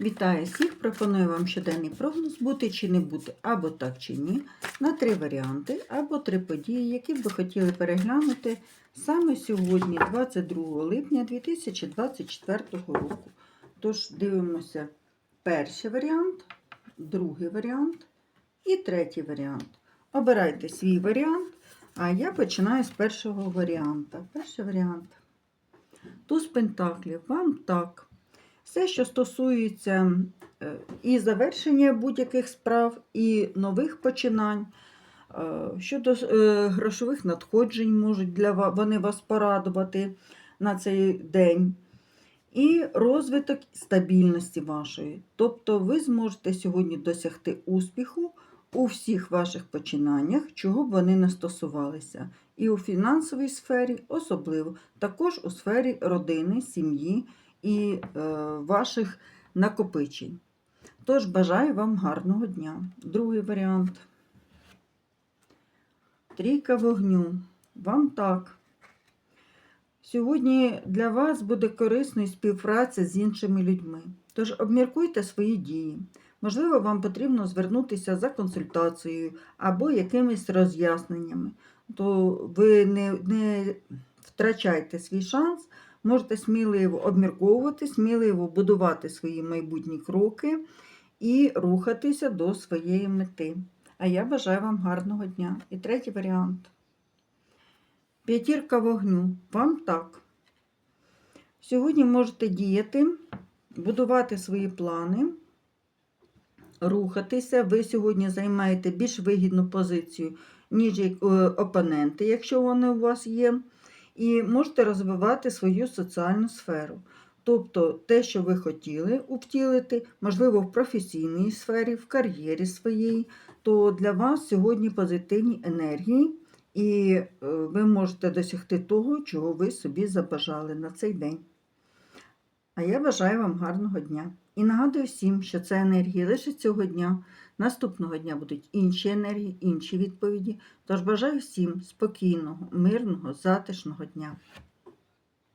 Вітаю всіх! Пропоную вам щоденний прогноз бути чи не бути, або так чи ні, на три варіанти, або три події, які б ви хотіли переглянути саме сьогодні, 22 липня 2024 року. Тож дивимося перший варіант, другий варіант і третій варіант. Обирайте свій варіант, а я починаю з першого варіанта. Перший варіант. Туз Пентаклів. Вам так. Все, що стосується е, і завершення будь-яких справ, і нових починань. Е, Щодо е, грошових надходжень, можуть для вас, вони вас порадувати на цей день. І розвиток стабільності вашої. Тобто ви зможете сьогодні досягти успіху у всіх ваших починаннях, чого б вони не стосувалися. І у фінансовій сфері особливо, також у сфері родини, сім'ї і е, ваших накопичень. Тож бажаю вам гарного дня. Другий варіант. Трійка вогню. Вам так. Сьогодні для вас буде корисною співпраця з іншими людьми. Тож обміркуйте свої дії. Можливо, вам потрібно звернутися за консультацією або якимись роз'ясненнями. То ви не, не втрачайте свій шанс, можете сміливо обмірковувати, сміливо будувати свої майбутні кроки і рухатися до своєї мети. А я бажаю вам гарного дня. І третій варіант. П'ятірка вогню. Вам так. Сьогодні можете діяти, будувати свої плани, рухатися. Ви сьогодні займаєте більш вигідну позицію, ніж е, опоненти, якщо вони у вас є. І можете розвивати свою соціальну сферу. Тобто те, що ви хотіли втілити, можливо, в професійній сфері, в кар'єрі своїй, то для вас сьогодні позитивні енергії, і е, ви можете досягти того, чого ви собі забажали на цей день. А я бажаю вам гарного дня. І нагадую всім, що це енергії лише цього дня. Наступного дня будуть інші енергії, інші відповіді. Тож бажаю всім спокійного, мирного, затишного дня.